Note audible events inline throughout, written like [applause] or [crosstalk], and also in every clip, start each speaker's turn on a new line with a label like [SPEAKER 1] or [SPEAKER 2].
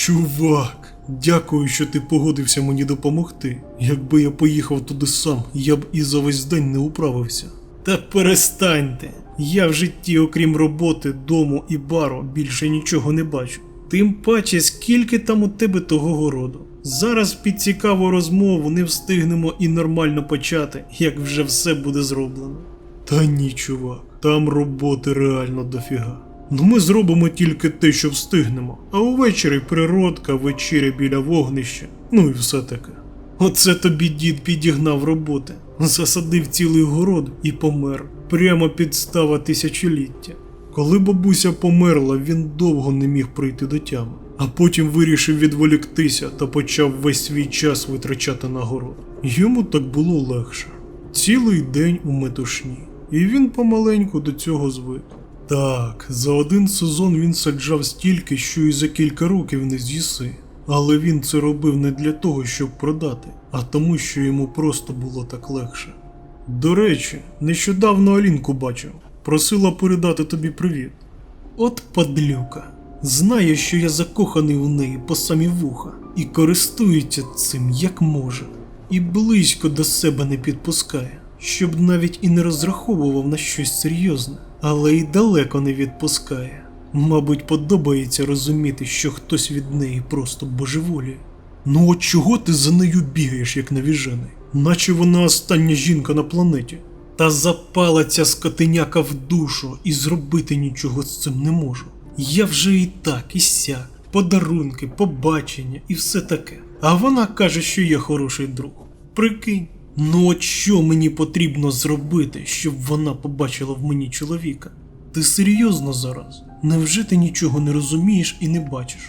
[SPEAKER 1] Чувак, дякую, що ти погодився мені допомогти. Якби я поїхав туди сам, я б і за весь день не управився. Та перестаньте. Я в житті, окрім роботи, дому і бару, більше нічого не бачу. Тим паче, скільки там у тебе того городу. Зараз під цікаву розмову не встигнемо і нормально почати, як вже все буде зроблено. Та ні, чувак, там роботи реально дофіга. Ну ми зробимо тільки те, що встигнемо, а увечері природка, вечеря біля вогнища, ну і все таке. Оце тобі дід підігнав роботи, засадив цілий город і помер. Прямо підстава тисячоліття. Коли бабуся померла, він довго не міг прийти до тями, а потім вирішив відволіктися та почав весь свій час витрачати на город. Йому так було легше. Цілий день у метушні, і він помаленьку до цього звик. Так, за один сезон він саджав стільки, що і за кілька років не з'їси. Але він це робив не для того, щоб продати, а тому, що йому просто було так легше. До речі, нещодавно Алінку бачив, просила передати тобі привіт. От падлюка. Знає, що я закоханий у неї по самі вуха, і користується цим як може, і близько до себе не підпускає, щоб навіть і не розраховував на щось серйозне, але й далеко не відпускає. Мабуть, подобається розуміти, що хтось від неї просто божеволіє. Ну от чого ти за нею бігаєш, як навіжений? Наче вона остання жінка на планеті. Та запала ця скотиняка в душу і зробити нічого з цим не можу. Я вже і так, і сяк, подарунки, побачення і все таке. А вона каже, що я хороший друг. Прикинь. Ну от що мені потрібно зробити, щоб вона побачила в мені чоловіка? Ти серйозно зараз? Невже ти нічого не розумієш і не бачиш?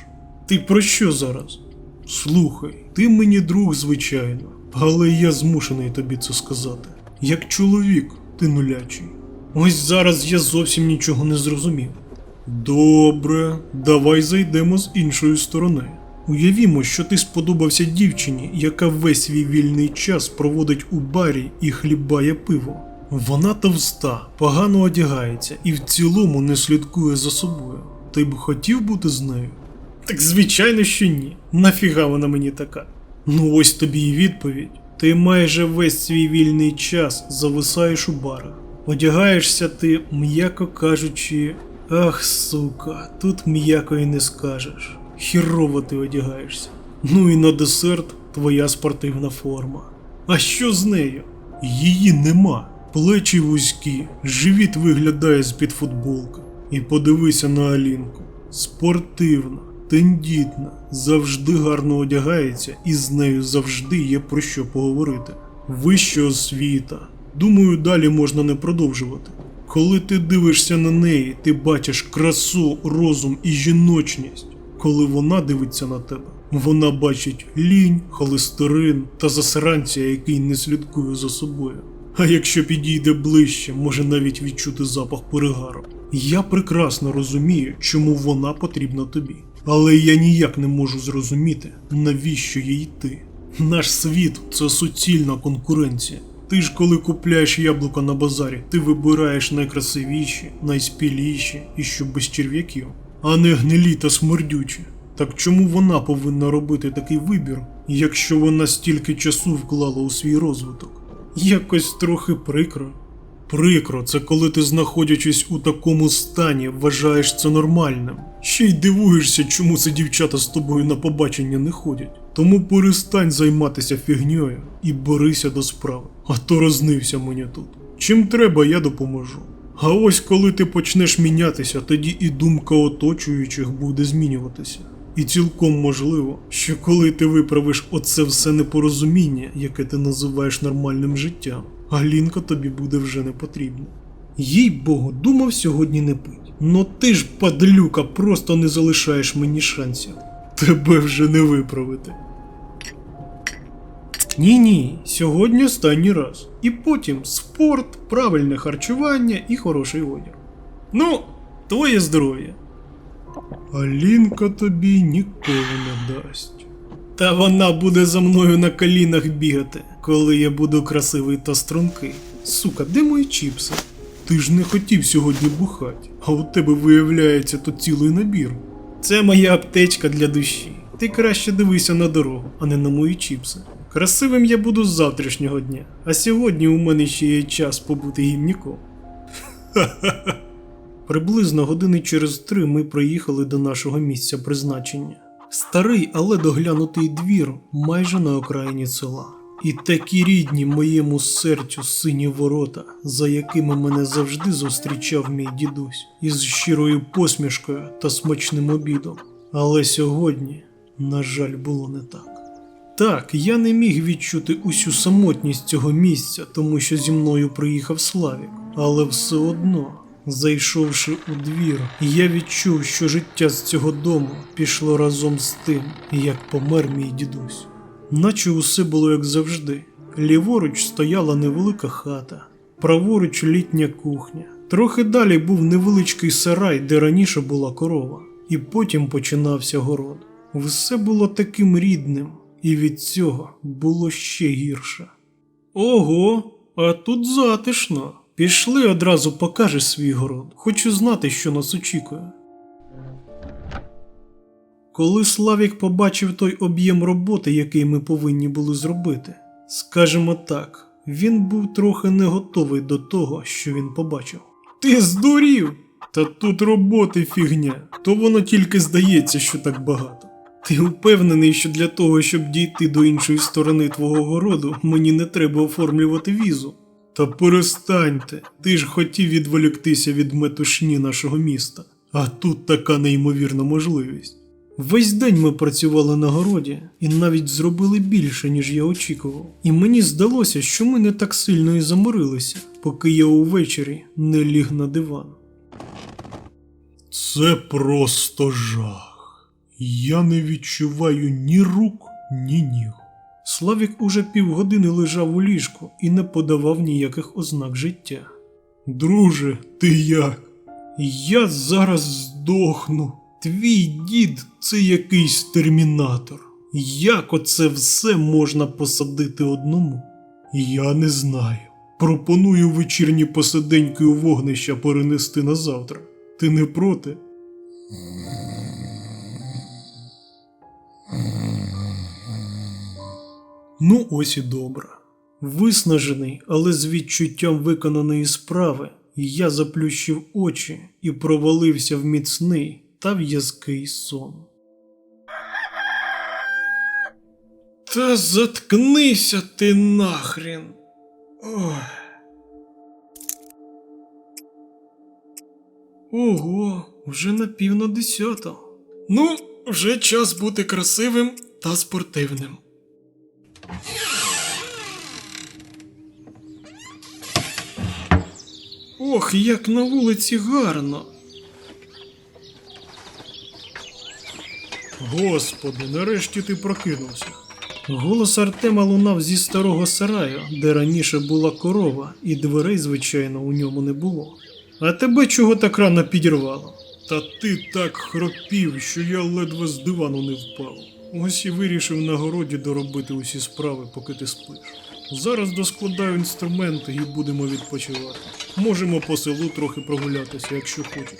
[SPEAKER 1] Ти про що зараз? Слухай, ти мені друг, звичайно, але я змушений тобі це сказати. Як чоловік, ти нулячий. Ось зараз я зовсім нічого не зрозумів. Добре, давай зайдемо з іншої сторони. Уявімо, що ти сподобався дівчині, яка весь свій вільний час проводить у барі і хлібає пиво. Вона товста, погано одягається і в цілому не слідкує за собою. Ти б хотів бути з нею? Так звичайно, що ні. Нафіга вона мені така? Ну ось тобі і відповідь. Ти майже весь свій вільний час зависаєш у барах. Одягаєшся ти, м'яко кажучи, ах, сука, тут м'яко і не скажеш. Хірово ти одягаєшся. Ну і на десерт твоя спортивна форма. А що з нею? Її нема. Плечі вузькі, живіт виглядає з-під футболки. І подивися на Алінку. Спортивна, тендітна, завжди гарно одягається, і з нею завжди є про що поговорити. Вища освіта. Думаю, далі можна не продовжувати. Коли ти дивишся на неї, ти бачиш красу, розум і жіночність. Коли вона дивиться на тебе, вона бачить лінь, холестерин та засранця, який не слідкує за собою. А якщо підійде ближче, може навіть відчути запах перегару. Я прекрасно розумію, чому вона потрібна тобі. Але я ніяк не можу зрозуміти, навіщо їй ти. Наш світ це суцільна конкуренція. Ти ж коли купляєш яблука на базарі, ти вибираєш найкрасивіші, найспіліші і що без черв'яків, а не гнилі та смердючі. Так чому вона повинна робити такий вибір, якщо вона стільки часу вклала у свій розвиток? Якось трохи прикро. Прикро, це коли ти, знаходячись у такому стані, вважаєш це нормальним. Ще й дивуєшся, чому це дівчата з тобою на побачення не ходять. Тому перестань займатися фігньою і борися до справи. А то рознився мені тут. Чим треба, я допоможу. А ось коли ти почнеш мінятися, тоді і думка оточуючих буде змінюватися. І цілком можливо, що коли ти виправиш оце все непорозуміння, яке ти називаєш нормальним життям, Алінка тобі буде вже не потрібна. Їй Богу, думав сьогодні не пить. Ну ти ж, падлюка, просто не залишаєш мені шансів. Тебе вже не виправити. Ні, ні, сьогодні останній раз. І потім спорт, правильне харчування і хороший одяг. Ну, твоє здоров'я. Алінка тобі ніколи не дасть. Та вона буде за мною на колінах бігати, коли я буду красивий та стрункий. Сука, де мої чіпси? Ти ж не хотів сьогодні бухати, а у тебе виявляється тут цілий набір. Це моя аптечка для душі. ти краще дивися на дорогу, а не на мої чіпси. Красивим я буду з завтрашнього дня, а сьогодні у мене ще є час побути гімніком. [laughs] Приблизно години через три ми приїхали до нашого місця призначення. Старий, але доглянутий двір майже на окраїні села. І такі рідні моєму серцю сині ворота, за якими мене завжди зустрічав мій дідусь, із щирою посмішкою та смачним обідом. Але сьогодні, на жаль, було не так. Так, я не міг відчути усю самотність цього місця, тому що зі мною приїхав Славік, але все одно, зайшовши у двір, я відчув, що життя з цього дому пішло разом з тим, як помер мій дідусь. Наче усе було як завжди. Ліворуч стояла невелика хата, праворуч літня кухня. Трохи далі був невеличкий сарай, де раніше була корова, і потім починався город. Все було таким рідним, і від цього було ще гірше. Ого, а тут затишно. Пішли одразу покажеш свій город. Хочу знати, що нас очікує. Коли Славік побачив той об'єм роботи, який ми повинні були зробити, скажімо так, він був трохи не готовий до того, що він побачив. Ти здурів! Та тут роботи фігня, то воно тільки здається, що так багато. Ти впевнений, що для того, щоб дійти до іншої сторони твого городу, мені не треба оформлювати візу. Та перестаньте, ти ж хотів відволіктися від метушні нашого міста, а тут така неймовірна можливість. Весь день ми працювали на городі і навіть зробили більше, ніж я очікував. І мені здалося, що ми не так сильно і заморилися, поки я увечері не ліг на диван. Це просто жах. Я не відчуваю ні рук, ні ніг. Славік уже півгодини лежав у ліжку і не подавав ніяких ознак життя. Друже, ти як? Я зараз здохну. Твій дід це якийсь термінатор. Як оце все можна посадити одному? Я не знаю. Пропоную вечірні посиденьки у вогнища перенести на завтра. Ти не проти? Ну, ось і добре. Виснажений, але з відчуттям виконаної справи, я заплющив очі і провалився в міцний та в'язкий сон. Та заткнися ти нахрен. Ой. Ого, вже на пів на десято. Ну, вже час бути красивим та спортивним. Ох, як на вулиці гарно. Господи, нарешті ти прокинувся. Голос Артема лунав зі старого сараю, де раніше була корова, і дверей, звичайно, у ньому не було. А тебе чого так рано підірвало? Та ти так хропів, що я ледве з дивану не впав. Ось і вирішив на городі доробити усі справи, поки ти спиш. Зараз доскладаю інструменти і будемо відпочивати. Можемо по селу трохи прогулятися, якщо хочеш.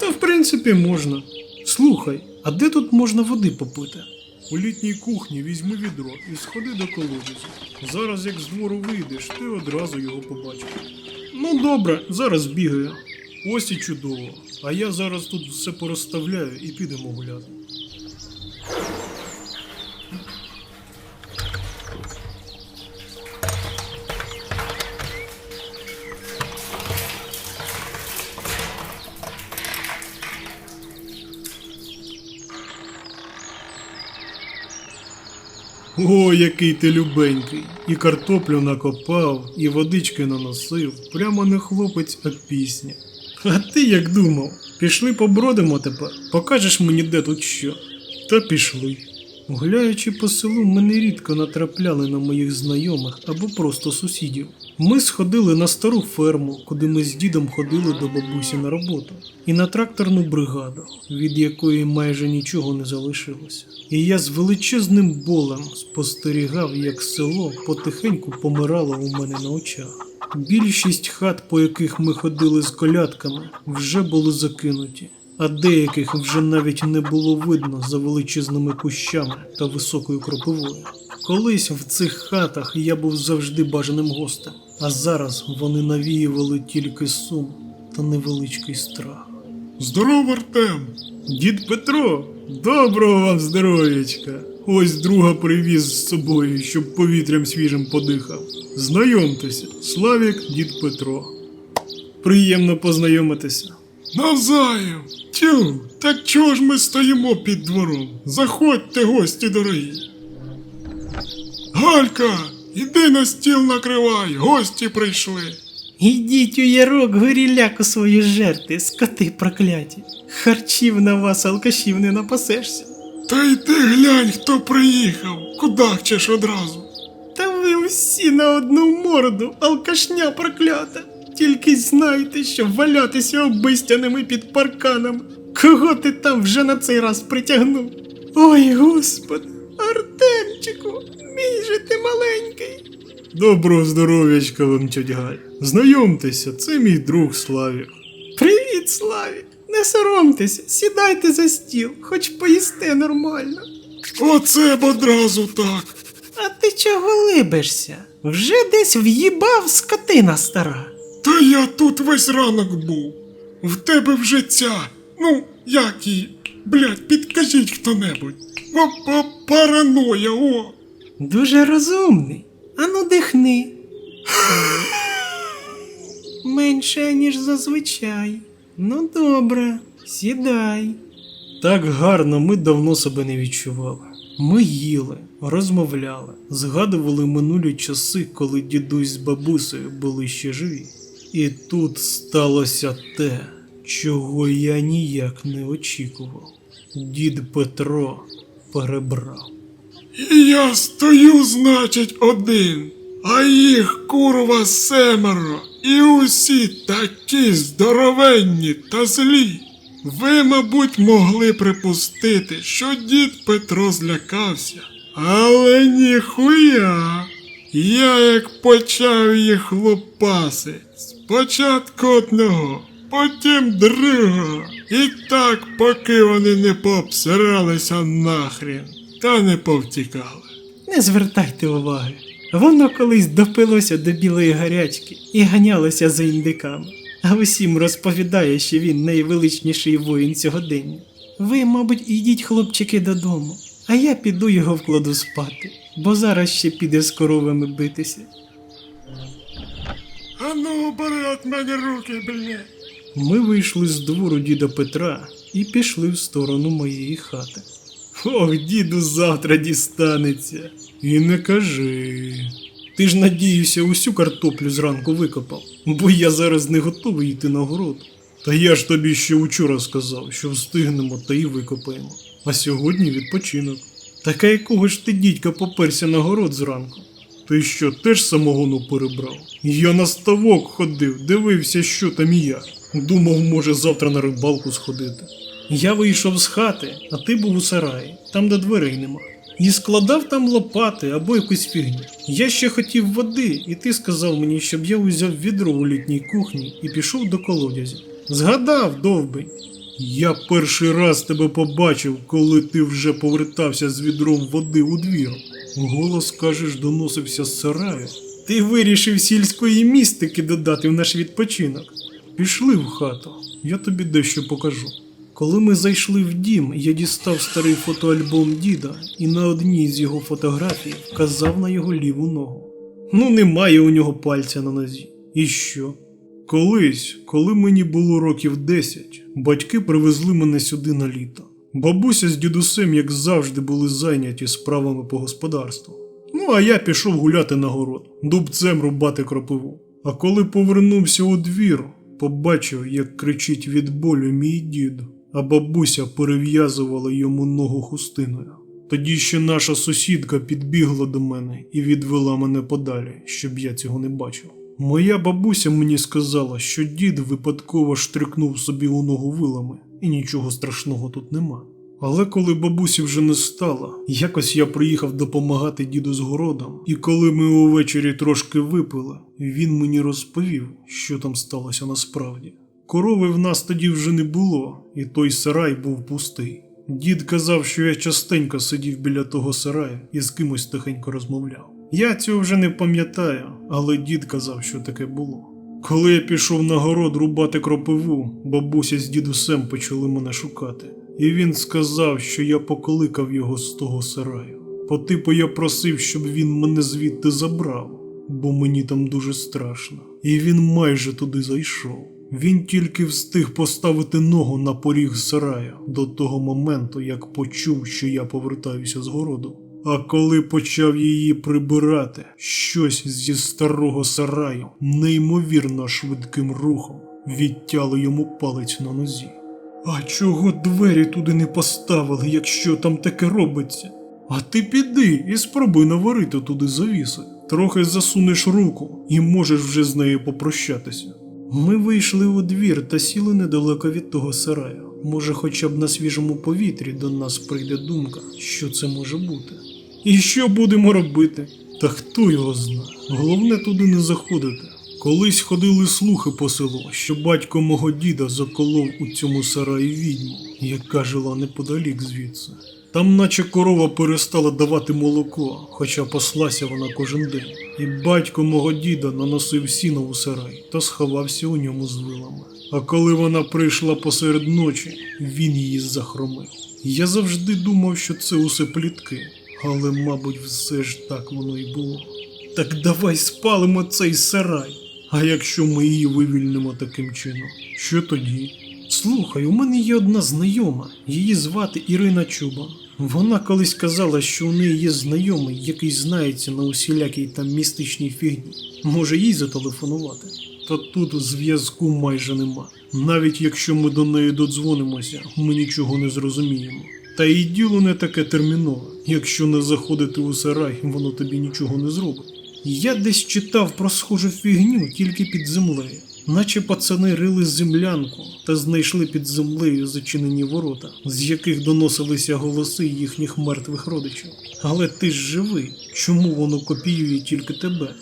[SPEAKER 1] Та в принципі можна. Слухай, а де тут можна води попити? У літній кухні візьми відро і сходи до колодязю. Зараз, як з двору вийдеш, ти одразу його побачиш. Ну добре, зараз бігаю. Ось і чудово. А я зараз тут все порозставляю і підемо гуляти. О, який ти любенький. І картоплю накопав, і водички наносив. Прямо не хлопець, а пісня. А ти як думав? Пішли побродимо тепер, покажеш мені де тут що. Та пішли. Гуляючи по селу, ми нерідко натрапляли на моїх знайомих або просто сусідів. Ми сходили на стару ферму, куди ми з дідом ходили до бабусі на роботу, і на тракторну бригаду, від якої майже нічого не залишилося. І я з величезним болем спостерігав, як село потихеньку помирало у мене на очах. Більшість хат, по яких ми ходили з колядками, вже були закинуті, а деяких вже навіть не було видно за величезними кущами та високою кропивою. Колись в цих хатах я був завжди бажаним гостем, а зараз вони навіювали тільки сум та невеличкий страх. Здоров, Артем! Дід Петро, доброго вам здоров'ячка! Ось друга привіз з собою, щоб повітрям свіжим подихав. Знайомтеся, Славік, дід Петро. Приємно познайомитися.
[SPEAKER 2] Навзаєм. Тю, так чого ж ми стоїмо під двором? Заходьте, гості дорогі. Галька, іди на стіл накривай, гості прийшли.
[SPEAKER 1] Ідіть у ярок горіляку свої жерти, скоти прокляті. Харчів на вас, алкашів не напасешся.
[SPEAKER 2] Та йди глянь, хто приїхав. Кудахчеш одразу.
[SPEAKER 1] Та ви всі на одну морду, алкашня проклята. Тільки знайте, що валятися обистяними під парканами. Кого ти там вже на цей раз притягнув? Ой, господи, Артемчику, мій же ти маленький. Доброго здоров'ячка вам, тьоть Галь. Знайомтеся, це мій друг Славік. Привіт, Славік. Не соромтеся, сідайте за стіл, хоч поїсте нормально.
[SPEAKER 2] Оце б одразу так.
[SPEAKER 1] А ти чого либишся? Вже десь в'їбав скотина стара.
[SPEAKER 2] Та я тут весь ранок був. В тебе вже ця. Ну, як її? Блять, підкажіть хто-небудь. Параноя, о.
[SPEAKER 1] Дуже розумний. Ану дихни. Менше, ніж зазвичай. Ну добре, сідай. Так гарно ми давно себе не відчували. Ми їли, розмовляли, згадували минулі часи, коли дідусь з бабусею були ще живі. І тут сталося те, чого я ніяк не очікував. Дід Петро перебрав.
[SPEAKER 2] Я стою, значить, один, а їх курва семеро, і усі такі здоровенні та злі. Ви, мабуть, могли припустити, що дід Петро злякався. Але ніхуя. Я як почав їх лупаси, спочатку одного, потім другого. І так, поки вони не пообсиралися нахрін та не повтікали.
[SPEAKER 1] Не звертайте уваги. Воно колись допилося до білої гарячки і ганялося за індиками, а усім розповідає, що він найвеличніший воїн сьогодення. Ви, мабуть, ідіть, хлопчики, додому, а я піду його вкладу спати, бо зараз ще піде з коровами битися.
[SPEAKER 2] А ну, бери от мене руки, блядь.
[SPEAKER 1] Ми вийшли з двору діда Петра і пішли в сторону моєї хати. Ох, діду завтра дістанеться. І не кажи. Ти ж надіюся, усю картоплю зранку викопав, бо я зараз не готовий йти на город. Та я ж тобі ще учора сказав, що встигнемо та й викопаємо. А сьогодні відпочинок. Така якого ж ти дідька поперся на город зранку? Ти що, теж самогону перебрав? Я на ставок ходив, дивився, що там і як. Думав, може, завтра на рибалку сходити. Я вийшов з хати, а ти був у сараї, там де дверей нема. І складав там лопати або якусь фігню. Я ще хотів води, і ти сказав мені, щоб я узяв відро у літній кухні і пішов до колодязя. Згадав, довбий. Я перший раз тебе побачив, коли ти вже повертався з відром води у двір. Голос, кажеш, доносився з сараю. Ти вирішив сільської містики додати в наш відпочинок. Пішли в хату, я тобі дещо покажу. Коли ми зайшли в дім, я дістав старий фотоальбом діда і на одній з його фотографій вказав на його ліву ногу. Ну, немає у нього пальця на нозі. І що? Колись, коли мені було років 10, батьки привезли мене сюди на літо. Бабуся з дідусем, як завжди, були зайняті справами по господарству. Ну, а я пішов гуляти на город, дубцем рубати кропиву. А коли повернувся у двір, побачив, як кричить від болю мій дід, а бабуся перев'язувала йому ногу хустиною. Тоді ще наша сусідка підбігла до мене і відвела мене подалі, щоб я цього не бачив. Моя бабуся мені сказала, що дід випадково штрикнув собі у ногу вилами, і нічого страшного тут нема. Але коли бабусі вже не стало, якось я приїхав допомагати діду з городом, і коли ми увечері трошки випили, він мені розповів, що там сталося насправді. Корови в нас тоді вже не було, і той сарай був пустий. Дід казав, що я частенько сидів біля того сараю і з кимось тихенько розмовляв. Я цього вже не пам'ятаю, але дід казав, що таке було. Коли я пішов на город рубати кропиву, бабуся з дідусем почали мене шукати. І він сказав, що я покликав його з того сараю. По типу я просив, щоб він мене звідти забрав, бо мені там дуже страшно. І він майже туди зайшов. Він тільки встиг поставити ногу на поріг сараю до того моменту, як почув, що я повертаюся з городу. А коли почав її прибирати, щось зі старого сараю неймовірно швидким рухом відтяло йому палець на нозі. А чого двері туди не поставили, якщо там таке робиться? А ти піди і спробуй наварити туди завіси. Трохи засунеш руку і можеш вже з нею попрощатися. Ми вийшли у двір та сіли недалеко від того сараю. Може, хоча б на свіжому повітрі до нас прийде думка, що це може бути. І що будемо робити? Та хто його знає? Головне туди не заходити. Колись ходили слухи по селу, що батько мого діда заколов у цьому сараї відьму, яка жила неподалік звідси. Там, наче корова перестала давати молоко, хоча паслася вона кожен день. І батько мого діда наносив сіно у сарай та сховався у ньому з вилами. А коли вона прийшла посеред ночі, він її захромив. Я завжди думав, що це усе плітки, але, мабуть, все ж так воно і було. Так давай спалимо цей сарай. А якщо ми її вивільнимо таким чином, що тоді? Слухай, у мене є одна знайома, її звати Ірина Чуба. Вона колись казала, що у неї є знайомий, який знається на усілякій там містичній фігні. Може їй зателефонувати? Та тут зв'язку майже нема. Навіть якщо ми до неї додзвонимося, ми нічого не зрозуміємо. Та і діло не таке термінове. Якщо не заходити у сарай, воно тобі нічого не зробить. Я десь читав про схожу фігню тільки під землею. Наче пацани рили землянку та знайшли під землею зачинені ворота, з яких доносилися голоси їхніх мертвих родичів. Але ти ж живий, чому воно копіює тільки тебе?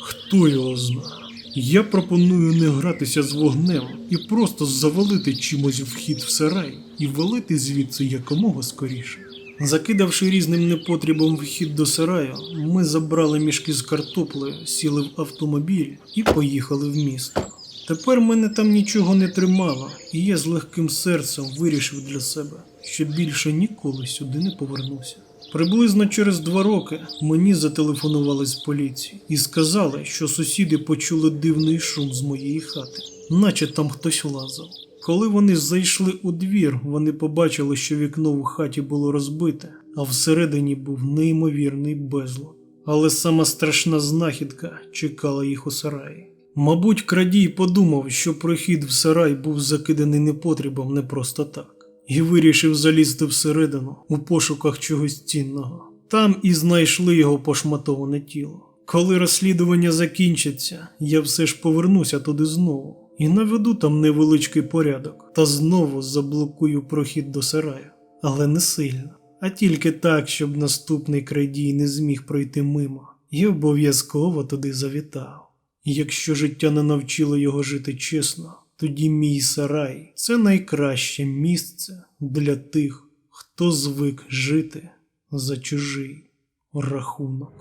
[SPEAKER 1] Хто його знає? Я пропоную не гратися з вогнем і просто завалити чимось вхід в сарай і валити звідси якомога скоріше. Закидавши різним непотрібом вхід до сараю, ми забрали мішки з картоплею, сіли в автомобіль і поїхали в місто. Тепер мене там нічого не тримало, і я з легким серцем вирішив для себе, що більше ніколи сюди не повернуся. Приблизно через два роки мені зателефонували з поліції і сказали, що сусіди почули дивний шум з моєї хати, наче там хтось лазав. Коли вони зайшли у двір, вони побачили, що вікно в хаті було розбите, а всередині був неймовірний безлад. Але сама страшна знахідка чекала їх у сараї. Мабуть, крадій подумав, що прохід в сарай був закиданий непотрібом не просто так, і вирішив залізти всередину у пошуках чогось цінного. Там і знайшли його пошматоване тіло. Коли розслідування закінчиться, я все ж повернуся туди знову і наведу там невеличкий порядок та знову заблокую прохід до сараю, але не сильно, а тільки так, щоб наступний крадій не зміг пройти мимо і обов'язково туди завітав. Якщо життя не навчило його жити чесно, тоді мій сарай це найкраще місце для тих, хто звик жити за чужий рахунок.